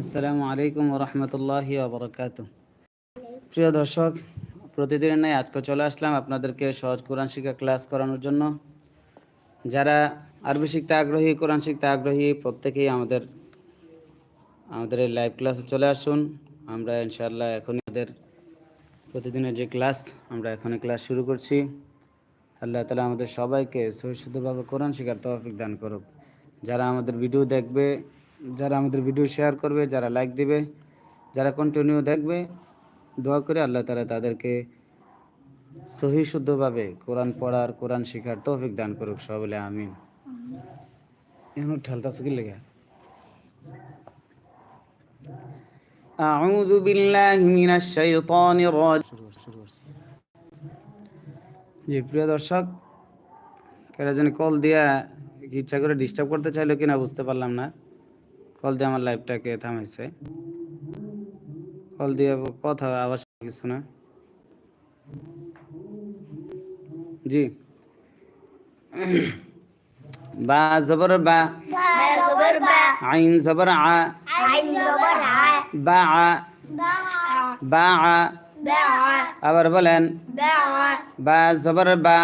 আসসালামু আলাইকুম রহমতুল্লাহ বরকাত প্রিয় দর্শক, প্রতিদিনের ন্যায় আজকে চলে আসলাম আপনাদেরকে সহজ কোরআন শিক্ষা ক্লাস করানোর জন্য। যারা আরবি শিখতে আগ্রহী, কোরআন শিখতে আগ্রহী, প্রত্যেকেই আমাদের আমাদের এই লাইভ ক্লাসে চলে আসুন। আমরা ইনশাআল্লাহ এখনই আমাদের প্রতিদিনের যে ক্লাস আমরা এখনই ক্লাস শুরু করছি। আল্লাহ তালা আমাদের সবাইকে সহিষ্ণুভাবে কোরআন শিখার তৌফিক দান করুক। যারা আমাদের ভিডিও দেখবে যারা আমাদের ভিডিও শেয়ার করবে যারা লাইক দিবে যারা কন্টিনিউ দেখবে দোয়া করে আল্লাহ তালা তাদেরকে সহি শুদ্ধভাবে কোরআন পড়ার কোরআন শিখার তৌফিক দান করুক সব বলে আমিন এখন ঠালতাছে কি লেগে أعوذ بالله من الشيطان الرجيم জি প্রিয় দর্শক কেরা জানি কল দিয়া কি ইচ্ছা করে ডিস্টার্ব করতে চাইলো কিনা বুঝতে পারলাম না কল দিয়ে আমার লাইফটাকে থামাইছে। কল দিয়ে কথা আওয়াজ কিছু না। জি। বা জবর বা। আইন জবর আ। বা আ। বা আ। আবার বলেন। বা জবর বা।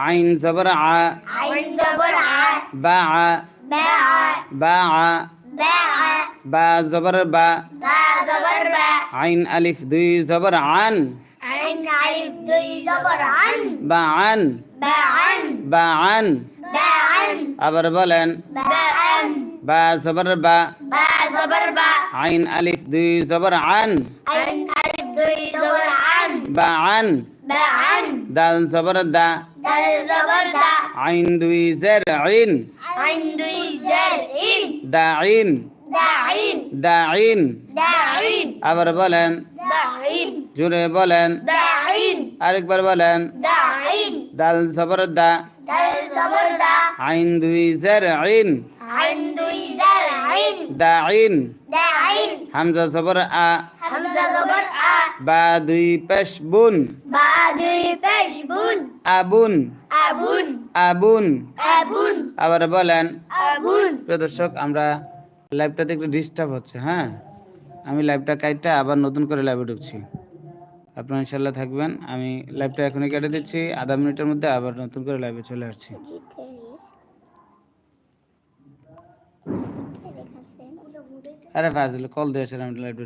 আইন জবর আ। বা আ। বা বা আ বা বা জবর বা বা জবর বা আইন আলিফ দুই জবর আন আইন আলিফ দুই জবর আন বা আন বা আন বা আন বা আন আবার বলেন বা আন বা জবর বা বা জবর বা আইন আলিফ দুই জবর আন আইন আলিফ দুই জবর আন বা আন বা আন দাল জবর দা দাল জবর দা আইন দুই জের আইন আইন দুই জের ইন দা আইন দা আইন দা আইন দা আইন আবার বলেন দা আইন জুড়ে বলেন দা আইন আরেকবার বলেন দা আইন দাল জবর দা দাল জবর দা আইন দুই জের আইন দুই জের আইন। হামজা জবর আ। হামজা জবর আ। বা দুই পেশ বুন। বা দুই পেশ বুন। আবুন আবুন আবুন আবুন আবার বলেন আবুন প্রিয় দর্শক আমরা লাইভটাতে একটু ডিস্টার্ব হচ্ছে হ্যাঁ? আমি লাইভটা কাইটটা আবার নতুন করে লাইভে ঢুকছি। আপনারা ইনশাল্লাহ থাকবেন। আমি লাইভটা এখনই কেটে দিচ্ছি। আধা মিনিটের মধ্যে আবার নতুন করে লাইভে চলে আসছি। আরে ফাজিল কল দিয়ে আমি লাইভে